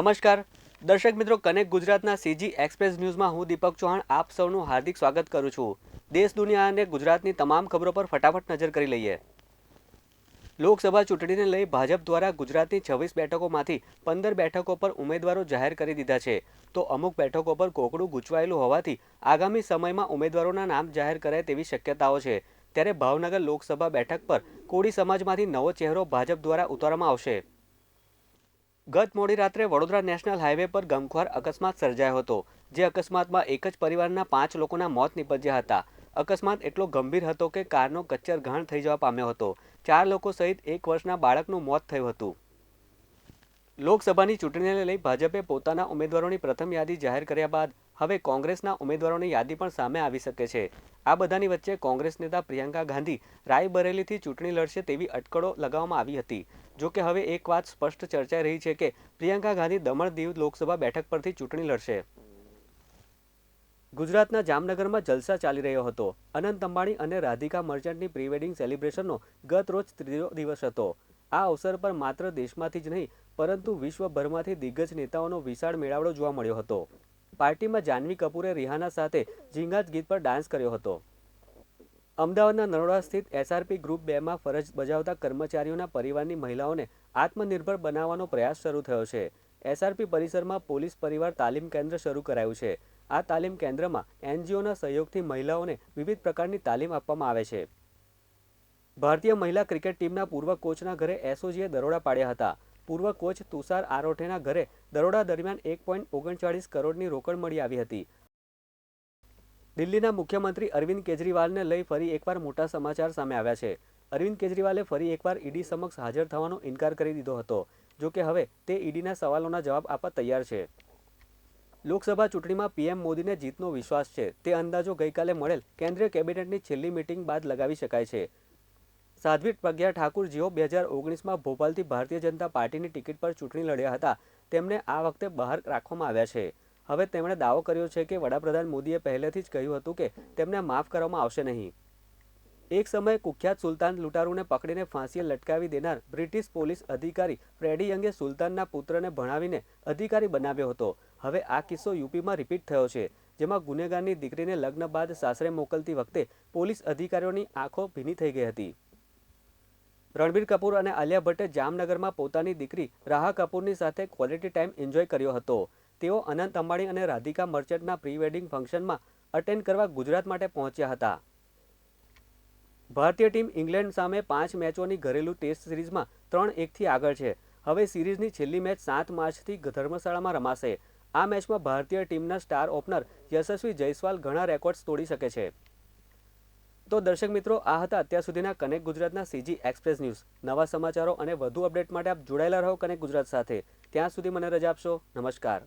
નમસ્કાર. દર્શક મિત્રો, કનેક્ટ ગુજરાતના સીજી એક્સપ્રેસ ન્યૂઝમાં હું દીપક ચૌહાણ આપ સૌનું હાર્દિક સ્વાગત કરું છું. દેશ, દુનિયા અને ગુજરાતની તમામ ખબરો પર ફટાફટ નજર કરી લઈએ. લોકસભા ચૂંટણીને લઈ ભાજપ દ્વારા ગુજરાતની છવ્વીસ બેઠકોમાંથી પંદર બેઠકો પર ઉમેદવારો જાહેર કરી દીધા છે. તો અમુક બેઠકો પર કોકડું ગૂંચવાયેલું હોવાથી આગામી સમયમાં ઉમેદવારોના નામ જાહેર કરાય તેવી શક્યતાઓ છે. ત્યારે ભાવનગર લોકસભા બેઠક પર કોળી સમાજમાંથી નવો ચહેરો ભાજપ દ્વારા ઉતારવામાં આવશે. ગત મોડી રાત્રે વડોદરા નેશનલ હાઈવે પર ગમખ્વાર અકસ્માત સર્જાયો હતો, જે અકસ્માતમાં એક જ પરિવારના પાંચ લોકોના મોત નીપજ્યા હતા. અકસ્માત એટલો ગંભીર હતો કે કારનો કચ્ચર ઘાણ થઈ જવા પામ્યો હતો. ચાર લોકો સહિત એક વર્ષના બાળકનું મોત થયું હતું. લોકસભાની ચૂંટણીને લઈ ભાજપે પોતાના ઉમેદવારોની પ્રથમ યાદી જાહેર કર્યા બાદ હવે કોંગ્રેસના ઉમેદવારોની યાદી પણ સામે આવી શકે છે. આ બધાની વચ્ચે કોંગ્રેસ નેતા પ્રિયંકા ગાંધી રાયબરેલીથી ચૂંટણી લડશે તેવી અટકળો લગાવવામાં આવી હતી. જો કે હવે એક વાત સ્પષ્ટ ચર્ચાઈ રહી છે કે પ્રિયંકા ગાંધી દમણ દીવ લોકસભા બેઠક પરથી ચૂંટણી લડશે. ગુજરાતના જામનગરમાં જલસા ચાલી રહ્યો હતો. અનંત અંબાણી અને રાધિકા મર્ચન્ટની પ્રીવેડિંગ સેલિબ્રેશનનો ગત રોજ ત્રીજો દિવસ હતો. આ અવસર પર માત્ર દેશમાંથી જ નહીં, પરંતુ વિશ્વભરમાંથી દિગ્ગજ નેતાઓનો વિશાળ મેળાવડો જોવા મળ્યો હતો. પાર્ટીમાં જાહ્નવી કપૂરે રિહાના સાથે ઝીંગાત ગીત પર ડાન્સ કર્યો હતો. અમદાવાદના નરોડા સ્થિત એસઆરપી ગ્રુપ બેમાં ફરજ બજાવતા કર્મચારીઓના પરિવારની મહિલાઓને આત્મનિર્ભર બનાવવાનો પ્રયાસ શરૂ થયો છે. એસઆરપી પરિસરમાં પોલીસ પરિવાર તાલીમ કેન્દ્ર શરૂ કરાયું છે. આ તાલીમ કેન્દ્રમાં એનજીઓના સહયોગથી મહિલાઓને વિવિધ પ્રકારની તાલીમ આપવામાં આવે છે. ભારતીય મહિલા ક્રિકેટ ટીમના પૂર્વ કોચના ઘરે એસઓજીએ દરોડા પાડ્યા હતા. પૂર્વ કોચ તુષાર આરોઠેના ઘરે દરોડા દરમિયાન એક પોઈન્ટ ઓગણચાળીસ કરોડની રોકડ મળી આવી હતી. દિલ્હીના મુખ્યમંત્રી અરવિંદ કેજરીવાલને લઈ ફરી એકવાર મોટા સમાચાર સામે આવ્યા છે. અરવિંદ કેજરીવાલે ફરી એકવાર ઈડી સમક્ષ હાજર થવાનો ઇનકાર કરી દીધો હતો. જો કે હવે તે ઈડીના સવાલોના જવાબ આપવા તૈયાર છે. લોકસભા ચૂંટણીમાં પીએમ મોદીને જીતનો વિશ્વાસ છે. તે અંદાજો ગઈકાલે મળેલ કેન્દ્રીય કેબિનેટની છેલ્લી મિટિંગ બાદ લગાવી શકાય છે. સાધ્વી પ્રજ્ઞા ઠાકુર જેઓ બે હજાર ઓગણીસમાં ભોપાલથી ભારતીય જનતા પાર્ટીની ટિકિટ પર ચૂંટણી લડ્યા હતા. તેમને આ વખતે બહાર રાખવામાં આવ્યા છે. હવે તેમણે દાવો કર્યો છે કે વડાપ્રધાન મોદીએ પહેલેથી જ કહ્યું હતું કે તેમને માફ કરવામાં આવશે નહીં. એક સમયે કુખ્યાત સુલતાન લૂંટારૂને પકડીને ફાંસીએ લટકાવી દેનાર બ્રિટિશ પોલીસ અધિકારી ફ્રેડી યંગે સુલતાનના પુત્રને ભણાવીને અધિકારી બનાવ્યો હતો. હવે આ કિસ્સો યુપીમાં રિપીટ થયો છે, જેમાં ગુનેગારની દીકરીને લગ્ન બાદ સાસરે મોકલતી વખતે પોલીસ અધિકારીઓની આંખો ભીની થઈ ગઈ હતી. રણબીર કપૂર અને આલિયા ભટ્ટે જામનગરમાં પોતાની દીકરી રાહા કપૂરની સાથે ક્વોલિટી ટાઈમ એન્જોય કર્યો હતો. તેઓ અનંત અંબાણી અને રાધિકા મર્ચન્ટના પ્રી વેડિંગ ફંક્શનમાં અટેન્ડ કરવા ગુજરાત માટે પહોંચ્યા હતા. ભારતીય ટીમ ઇંગ્લેન્ડ સામે પાંચ મેચોની ઘરેલું ટેસ્ટ સિરીઝમાં ત્રણ એકથી આગળ છે. હવે સિરીઝની છેલ્લી મેચ સાત માર્ચથી ધર્મશાળામાં રમાશે. આ મેચમાં ભારતીય ટીમના સ્ટાર ઓપનર યશસ્વી જયસ્વાલ ઘણા રેકોર્ડ્સ તોડી શકે છે. તો દર્શક મિત્રો, આ હતા અત્યાર સુધીના કનેક્ટ ગુજરાતના સીજી એક્સપ્રેસ ન્યૂઝ નવા સમાચારો અને વધુ અપડેટ માટે આપ જોડાયેલા રહો કનેક્ટ ગુજરાત સાથે. ત્યાં સુધી મને રજા આપશો. નમસ્કાર.